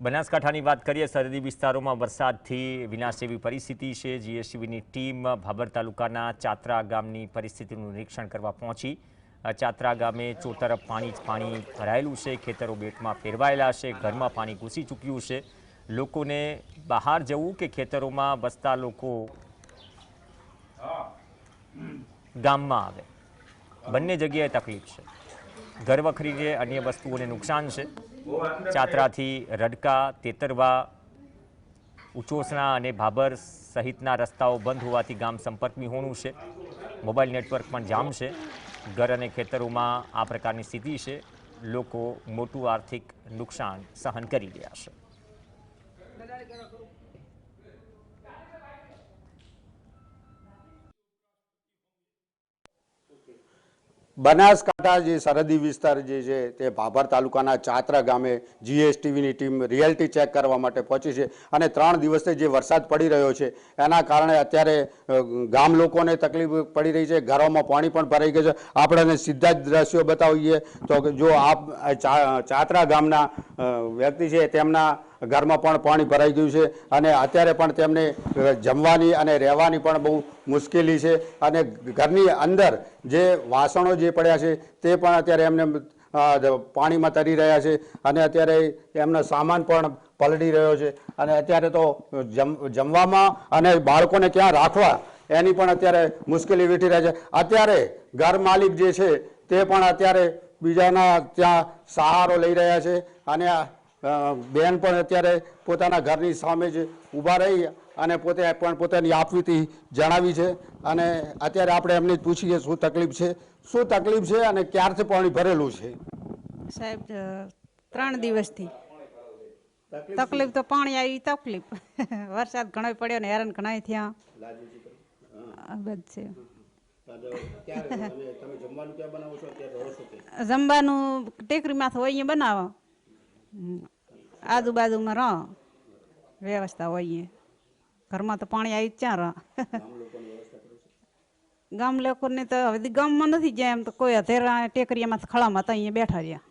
બનાસકાંઠાની વાત કરીએ, સરહદી વિસ્તારોમાં વરસાદથી વિનાશ જેવી પરિસ્થિતિ છે. જીએસટીવીની ટીમ ભાભર તાલુકાના ચાત્રા ગામની પરિસ્થિતિનું નિરીક્ષણ કરવા પહોંચી. ચાત્રા ગામે ચોતરફ પાણી જ પાણી ભરાયેલું છે. ખેતરો બેટમાં ફેરવાયેલા છે. ઘરમાં પાણી ઘૂસી ચૂક્યું છે. લોકોને બહાર જવું કે ખેતરોમાં વસતા લોકો ગામમાં આવે? બંને જગ્યાએ તકલીફ છે. ઘર જે અન્ય વસ્તુઓને નુકસાન છે. ચાતરાથી રડકા, તેતરવા, ઉચોસણા અને ભાભર સહિતના રસ્તાઓ બંધ હોવાથી ગામ સંપર્ક વિહોણું છે. મોબાઈલ નેટવર્ક પણ જામ છે. ઘર અને ખેતરોમાં આ પ્રકારની સ્થિતિ છે. લોકો મોટું આર્થિક નુકસાન સહન કરી રહ્યા છે. બનાસકાંઠા જે સરહદી વિસ્તાર જે છે તે ભાભર તાલુકાના ચાત્રા ગામે જીએસટીવીની ટીમ રિયાલિટી ચેક કરવા માટે પહોંચી છે અને ત્રણ દિવસથી જે વરસાદ પડી રહ્યો છે, એના કારણે અત્યારે ગામ લોકોને તકલીફ પડી રહી છે, ઘરોમાં પાણી પણ ભરાઈ ગયું છે. આપણે સીધા જ દ્રશ્યો બતાવીએ તો જો આપ, આ ચાત્રા ગામના વ્યક્તિ છે તેમના ઘરમાં પણ પાણી ભરાઈ ગયું છે અને અત્યારે પણ તેમને જમવાની અને રહેવાની પણ બહુ મુશ્કેલી છે અને ઘરની અંદર જે વાસણો જે પડ્યા છે તે પણ અત્યારે એમને પાણીમાં તરી રહ્યા છે અને અત્યારે એમનો સામાન પણ પલડી રહ્યો છે અને અત્યારે તો જમ, જમવામાં અને બાળકોને ક્યાં રાખવા એની પણ અત્યારે મુશ્કેલી વેઠી રહ્યા છે. અત્યારે ઘર માલિક જે છે તે પણ અત્યારે બીજાના ત્યાં સહારો લઈ રહ્યા છે અને બેન પણ અત્યારે પોતાના ઘરની સામે જ ઊભા રહી અને પોતે પણ પોતાની આપવીતી જણાવી છે. અને અત્યારે આપણે એમને જ પૂછીએ શું તકલીફ છે શું તકલીફ છે અને ક્યારથી પાણી ભરેલું છે? સાહેબ ત્રણ દિવસથી. તકલીફ તો પાણી આવી તકલીફ. વરસાદ ઘણો પડ્યો ને હેરાન ઘણા થયા. આ બધું છે. જમવાનું ટેકરીમાંથી હોય અહીંયા બનાવો. આજુબાજુમાં રહો. વ્યવસ્થા અહીંયા ઘરમાં તો પાણી આવી ક્યાં રહો. ગામ લોકોને તો હવે ગામમાં નથી ગયા એમ તો કોઈ અધેરા ટેકરીયામાં ખળામાં તો અહીંયા બેઠા રહ્યા.